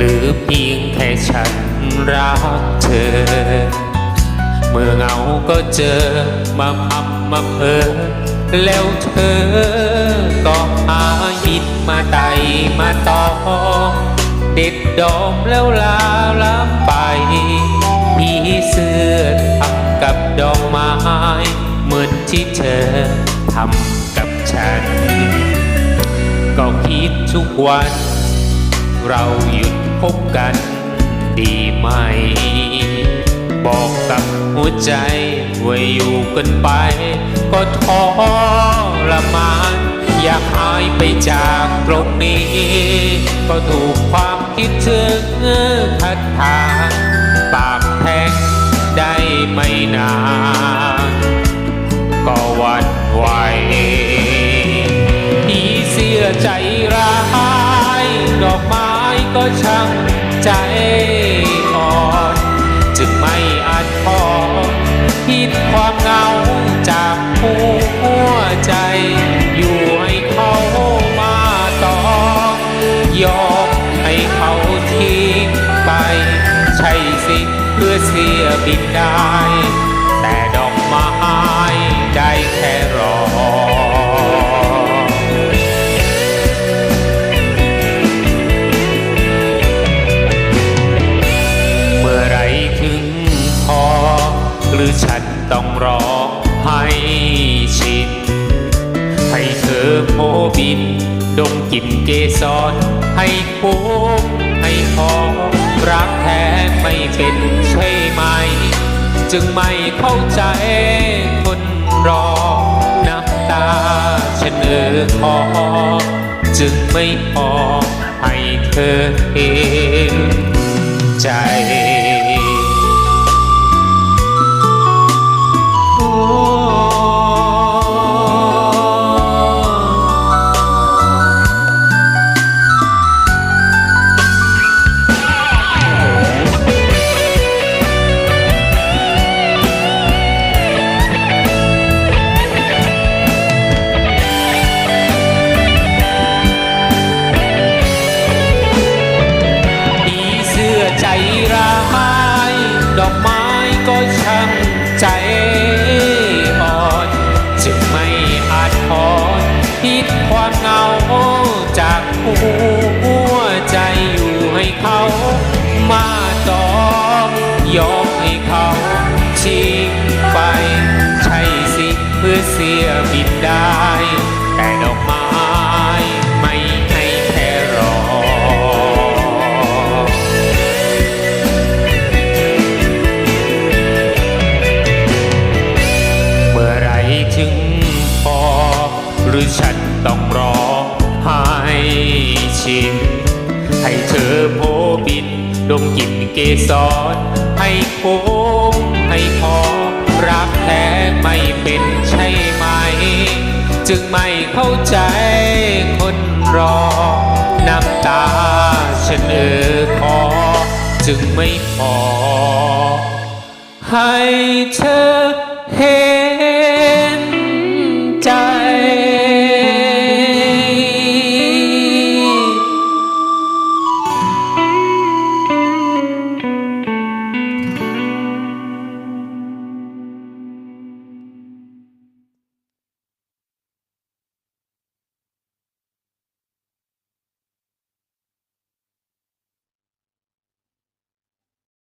หรือเพียงแค่ฉันรักเธอ เมื่อเหงาก็เจอมาพับมาเพอแล้วเธอก็หาหินมาไต่มาตอมเด็ดดอมแล้วลาล้ำไปมีเสื้อทำกับดอกไม้เหมือนที่เธอทำกับฉัน ก็คิดทุกวัน เราหยุดพบกันดีไหม บอกกับหัวใจว่าอยู่กันไป ก็ทรมานอยากหายไปจากตรงนี้ ก็ถูกความคิดถึงทัดทานปากแทงได้ไม่นาน ก็หวันไหวผีเสียใจ ก็ช่างใจอ่อนจึงไม่อาจพอคิดความเหงาจากหัวใจ อยู่ให้เขามาต่อยอมให้เขาทิ้งไป ใช่สิเพื่อเสียบินได้ แต่ดอกไม้ได้แค่รอ ฉันต้องรอให้ชิน ให้เธอโพบิน ดมกลิ่นเกสรให้คุ้มให้พอรักแท้ไม่เป็นใช่ไหม จึงไม่เข้าใจคนรอน้ำตาฉันเออคอจึงไม่พอให้เธอเห็น ยอมให้เขาทิ้งไป ใช่สิเพื่อเสียบินได้ แต่ดอกไม้ไม่ให้แค่รอ เมื่อไรถึงพอ หรือฉันต้องรอให้ชินให้เธอโพบิน ดมกลิ่นเกสรให้โค้งให้พอ รักแท้ไม่เป็นใช่ไหม จึงไม่เข้าใจคนรอ น้ำตาฉันเออคอจึงไม่พอให้เธอเห็น